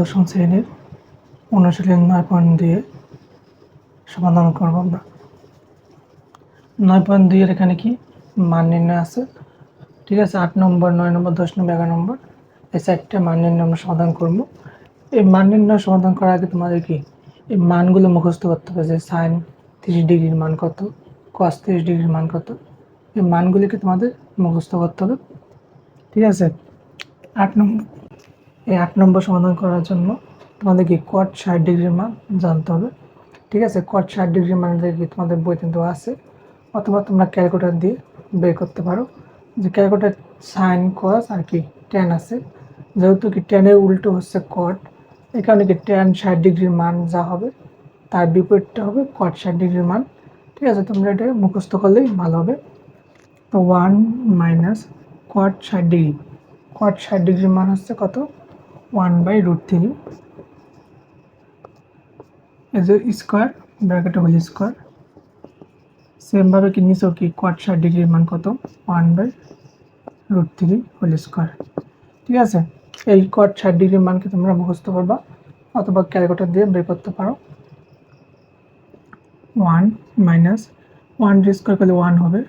দশম শ্রেণির অনুশীলন নয় পয়েন্ট দিয়ে সমাধান করব আমরা। নয় পয়েন্ট দুইয়ের এখানে কি মান নির্ণয় আছে? ঠিক আছে, আট নম্বর, নয় নম্বর, দশ নম্বর, এগারো নম্বর, এই চারটে মান নির্ণয় আমরা সমাধান করব। এই মান নির্ণয় সমাধান করার আগে তোমাদের কি? এই মানগুলো মুখস্থ করতে হবে যে সাইন তিরিশ ডিগ্রির মান কত কস তিরিশ ডিগ্রির মান কত, এই মানগুলিকে তোমাদের মুখস্থ করতে হবে। ঠিক আছে, আট নম্বর এই আট নম্বর সমাধান করার জন্য তোমাদেরকে কট ষাট ডিগ্রির মান জানতে হবে। ঠিক আছে? কট ষাট ডিগ্রির মান তোমাদের বইতে দেওয়া আছে? অথবা তোমরা ক্যালকুলেটার দিয়ে বের করতে পারো। যে ক্যালকুলেটার সাইন কস আর কি টেন আছে। যেহেতু কি টেনের উল্টো হচ্ছে কট এই কারণে কি টেন ষাট ডিগ্রির মান যা হবে, তার বিপরীতটা হবে কট ষাট ডিগ্রির মান। ঠিক আছে? তোমরা এটা মুখস্থ করলেই ভালো হবে। তো ওয়ান মাইনাস কট ষাট ডিগ্রি কট ষাট ডিগ্রির মান হচ্ছে কত? One by root three as square ব্র্যাকেটে হোল স্কোয়ার সেমভাবে কি নিচেও কি কট ষাট ডিগ্রির মান কত? One by root three whole square ঠিক আছে? এই কট ষাট ডিগ্রির মানকে তোমরা মুখস্থ করবা অথবা ক্যালকুলেটর দিয়ে বের করতে পারো। ওয়ান মাইনাস ওয়ান স্কোয়ার করলে ওয়ান হবে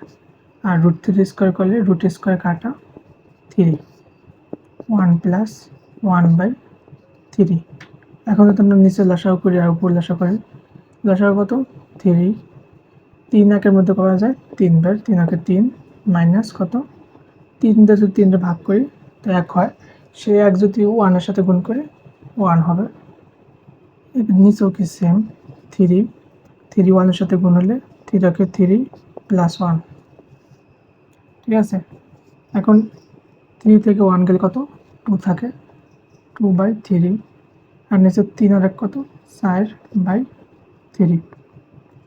আর রুট থ্রি স্কোয়ার করলে রুট স্কোয়ার কাটা three one plus one by three. এখন যদি আমরা নিচে লসাও করি আর উপর লসা করি লসাও কত? থ্রি। তিন একের মধ্যে করা যায়? তিন বার। তিন একে তিন মাইনাস কত? তিন দিয়ে যদি তিনটা ভাগ করি, তো এক হয়। সে এক যদি ওয়ানের সাথে গুণ করে, ওয়ান হবে। নিচেও কি সেম থ্রি। থ্রি ওয়ানের সাথে গুণ হলে থ্রিটাকে থ্রি প্লাস ওয়ান। ঠিক আছে? এখন থ্রি থেকে ওয়ান গেলে কত? টু থাকে। টু বাই থ্রি আর নিচে তিন আর এক কত চার by three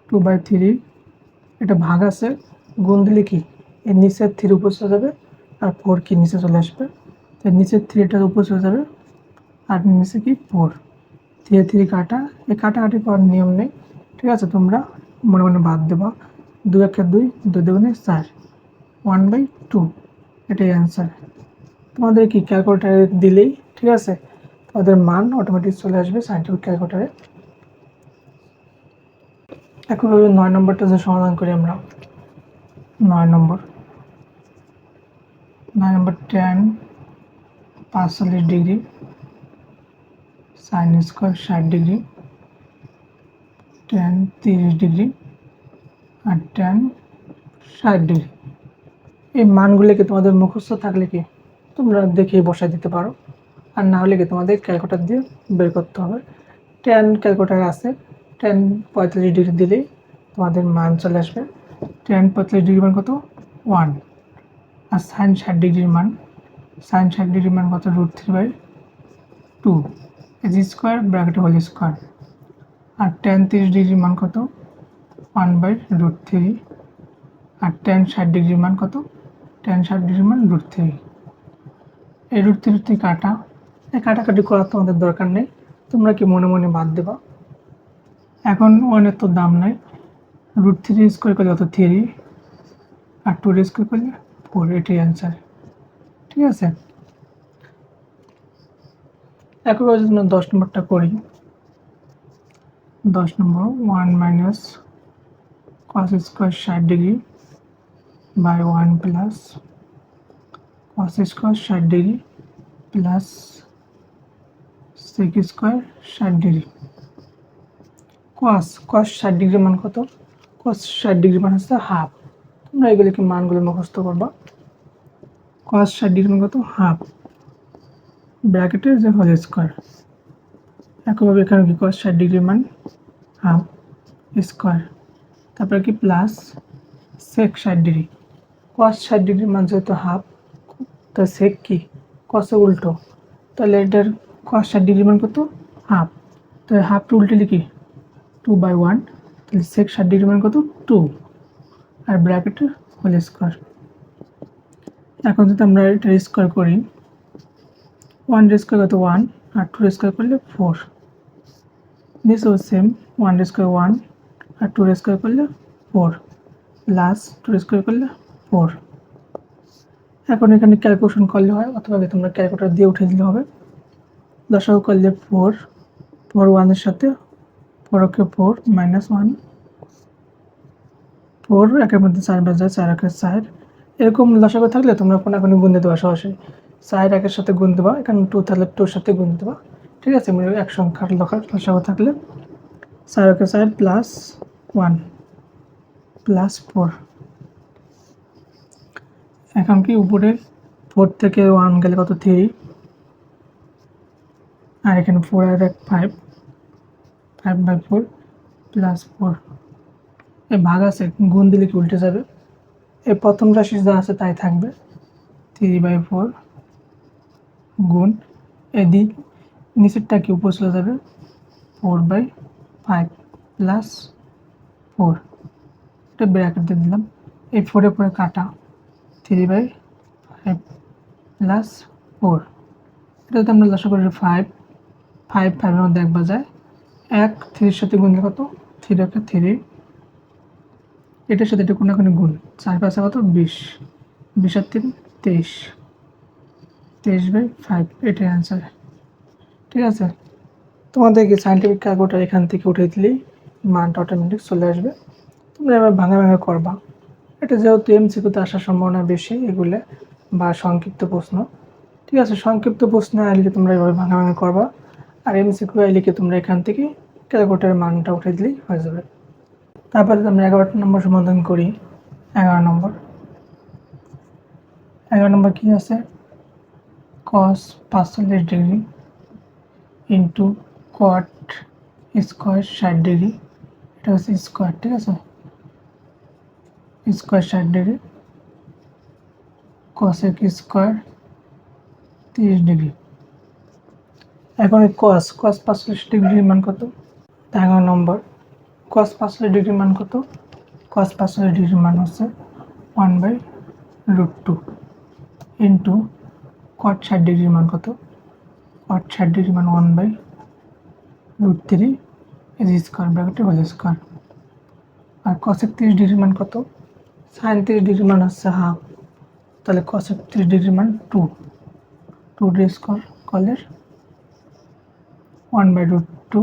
two by three এটা ভাগ আছে, গুণ দিলে কি? এর নিচের থ্রি উপর চলে যাবে, আর ফোর কি নিচে চলে আসবে? তো নিচের থ্রিটার উপর চলে যাবে, আর নিচে কি? ফোর থ্রি থ্রি কাটা, এই কাটাকাটি করার নিয়ম নেই, ঠিক আছে? তোমরা মনে মনে বাদ দেবা। দুই একে দুই দুই দুগুণে চার ওয়ান বাই টু এটাই অ্যান্সার তোমাদের কি ক্যালকুলেটারে দিলেই, ঠিক আছে? তোমাদের মান অটোমেটিক চলে আসবে সাইন্টিফিক ক্যালকুলেটারে ওই নয় নম্বরটা যে সমাধান করি আমরা, নয় নম্বর। নয় নম্বর টেন পাঁচচল্লিশ ডিগ্রি সাইন স্কোয়ার ষাট ডিগ্রি টেন তিরিশ ডিগ্রি আর টেন ষাট ডিগ্রি। এই মানগুলিকে তোমাদের মুখস্থ থাকলে কি তোমরা দেখে বসাই দিতে পারো। আর না হলে কি তোমাদের ক্যালকুলেটার দিয়ে বের করতে হবে? টেন ক্যালকুলেটার আছে টেন পঁয়তাল্লিশ ডিগ্রি দিলেই তোমাদের মান চলে আসবে। টেন পঁয়তাল্লিশ ডিগ্রি মান কত? ওয়ান আর সাইন ষাট ডিগ্রির মান সাইন ষাট ডিগ্রির মান কত? Root three by two is square bracket whole square R tan তিরিশ ডিগ্রির মান কত? ওয়ান বাই রুট থ্রি আর টেন ষাট ডিগ্রির মান কত? টেন ষাট ডিগ্রির মান রুট থ্রি এই রুট থ্রি কাটা। কাটাকাটি করার তোমাদের দরকার নেই। তোমরা কি মনে মনে বাদ দেবা? এখন ওয়ানের তো দাম নাই। রুট থ্রি স্কোয়ার করলে অত থ্রি আর টু স্কোয়ার করলে? ফোর এটাই অ্যান্সার ঠিক আছে? একইভাবে যদি আমরা দশ নম্বরটা করি। দশ নম্বর ওয়ান মাইনাস কস স্কোয়ার ষাট degree by one plus cos square ষাট ডিগ্রি প্লাস সেক স্কোয়ার ষাট ডিগ্রি কস কস ষাট ডিগ্রি মান কত? কস ষাট ডিগ্রি মান হচ্ছে হাফ তোমরা এগুলিকে মানগুলো মুখস্থ করবা। কস ষাট ডিগ্রি মান কত? হাফ ব্র্যাকেটের যে হোল স্কোয়ার একইভাবে এখানে কি কস ষাট ডিগ্রি মান? হাফ স্কোয়ার তারপরে কি প্লাস সেক ষাট ডিগ্রি কস ষাট ডিগ্রি মান যেহেতু হাফ তো সেক কি? কসে উল্টো। তাহলে এটার কস ষাট ডিগ্রি মান কত হাফ তো হাফটা উল্টে লিখি টু বাই ওয়ান তাহলে সেক ষাট ডিগ্রি মান কত টু আর ব্র্যাকেটের হোল স্কোয়ার এখন যদি আমরা এটা স্কোয়ার করি ওয়ান স্কোয়ার কত? ওয়ান আর টু স্কোয়ার করলে ফোর নিচেও সেম ওয়ান স্কোয়ার ওয়ান আর টু স্কোয়ার করলে ফোর প্লাস টু স্কোয়ার করলে ফোর এখন এখানে ক্যালকুলেশন করলে হয়, অথবা তোমরা ক্যালকুলেটার দিয়ে উঠে দিলে হবে। লসাগু করলে ফোর ফোর ওয়ানের সাথে four okay four minus one four একের মধ্যে চার বাজে চার একের চার। এরকম লসাগু থাকলে তোমরা কোনো কোনো গুণ দিতে পারো সরাসরি চার একের সাথে গুণ দেবা, এখানে টু থাকলে টুর সাথে গুণ দেবা। ঠিক আছে মানে এক সংখ্যার লখার লসাগু থাকলে চার একের চার প্লাস ওয়ান প্লাস ফোর এখন কি উপরে ফোর থেকে ওয়ান গেলে কত থ্রি আর এখানে ফোর আর এক five five by four plus four এ ভাগ আছে, গুণ দিলে কি উল্টে যাবে? এই প্রথম রাশি যা আছে তাই থাকবে। থ্রি বাই ফোর গুণ এদিক নিচেরটা কি উপর চলে যাবে? Four by five plus four এটা ব্র্যাকেট দিয়ে দিলাম। এই ফোরে পরে কাটা। Three by five plus four এটাতে আমরা লসা করি ফাইভ ফাইভ ফাইভের মধ্যে একবার যায় এক থ্রির সাথে গুণ কত? থ্রি একটা থ্রি এটার সাথে এটা কোনো কোনো গুণ। চার পাঁচে কত? বিশ। বিশ আর তিন, তেইশ। তেইশ বাই ফাইভ এটাই অ্যান্সার ঠিক আছে? তোমাদেরকে সাইন্টিফিক কাগজটা এখান থেকে উঠে দিলেই মানটা অটোমেটিক চলে আসবে। তোমরা এবার ভাঙা ভাঙা করবা। এটা যেহেতু এমসিকিউতে আসার সম্ভাবনা বেশি এগুলো বা সংক্ষিপ্ত প্রশ্ন। ঠিক আছে? সংক্ষিপ্ত প্রশ্ন আইলে তোমরা এভাবে ভাঙা ভাঙা করবা। আর এমসিকিউ আইলিকে তোমরা এখান থেকে ক্যালকুলেটারের মানটা উঠে দিলেই হয়ে যাবে। তারপরে আমরা এগারোটা নম্বর সমাধান করি, এগারো নম্বর। এগারো নম্বর কী আছে? কস পাঁচচল্লিশ ডিগ্রি ইন্টু কট স্কোয়ার ষাট ডিগ্রি। এটা হচ্ছে স্কোয়ার, ঠিক আছে? স্কোয়ার ষাট ডিগ্রি। কসেক স্কোয়ার তিরিশ ডিগ্রি। এখন কস কস পাঁচচল্লিশ ডিগ্রির মান কত? এগারো নম্বর। কস পাঁচচল্লিশ ডিগ্রির মান কত? কস পাঁচচল্লিশ ডিগ্রির মান হচ্ছে one by root two into cot ষাট ডিগ্রির মান কত? কট ষাট ডিগ্রির মান one by root three is square ব্র্যাকেটে হোল স্কোয়ার আর কসেক তিরিশ ডিগ্রির মান কত? সাইন ডিগ্রির মান হচ্ছে হাফ তাহলে কসেক তিরিশ ডিগ্রির মান টু টু ডি স্কোয়ার কলের ওয়ান বাই রুট টু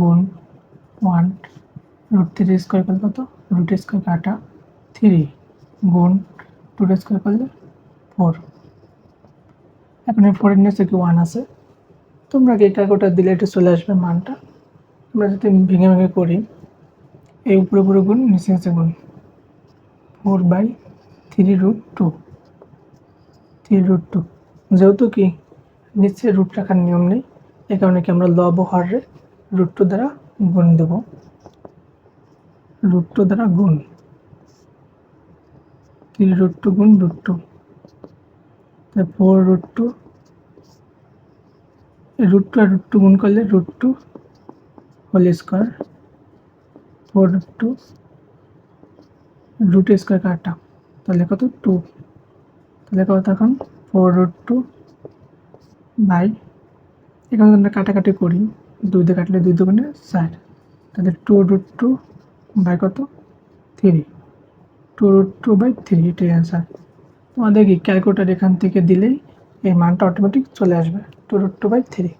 গুণ ওয়ান রুট থ্রি স্কোয়ার করলে কত? রুট স্কোয়ার কাটা থ্রি গুণ টু স্কোয়ার করলে ফোর। এখন এই ফোরের নিচে কি ওয়ান আছে? তোমরা কি কাগজটা দিলে এটা চলে আসবে মানটা? আমরা যদি ভেঙে ভেঙে করি, এই উপরে উপরে গুণ, নিচে নিচে গুণ। Four by three root two three root two যেহেতু কি, নিচে রুট রাখার নিয়ম নেই। এই কারণে কি আমরা লব হরে রুট টু দ্বারা গুণ দেব? রুট টু দ্বারা গুণ। থ্রি রুট টু গুণ root two four root two root two আর রুট টু গুণ করলে root two whole square four root two root square কাটা তাহলে কত? টু তাহলে কত এখন? ফোর রুট টু বাই এখানে আমরা কাটাকাটি করি। দুই দিয়ে কাটলে দুই দোকানে চার। তাহলে টু রুট টু বাই কত? Three two root two by three এটাই অ্যান্সার তোমাদের কি ক্যালকুলেটার এখান থেকে দিলেই এই মানটা অটোমেটিক চলে আসবে। Two root two by three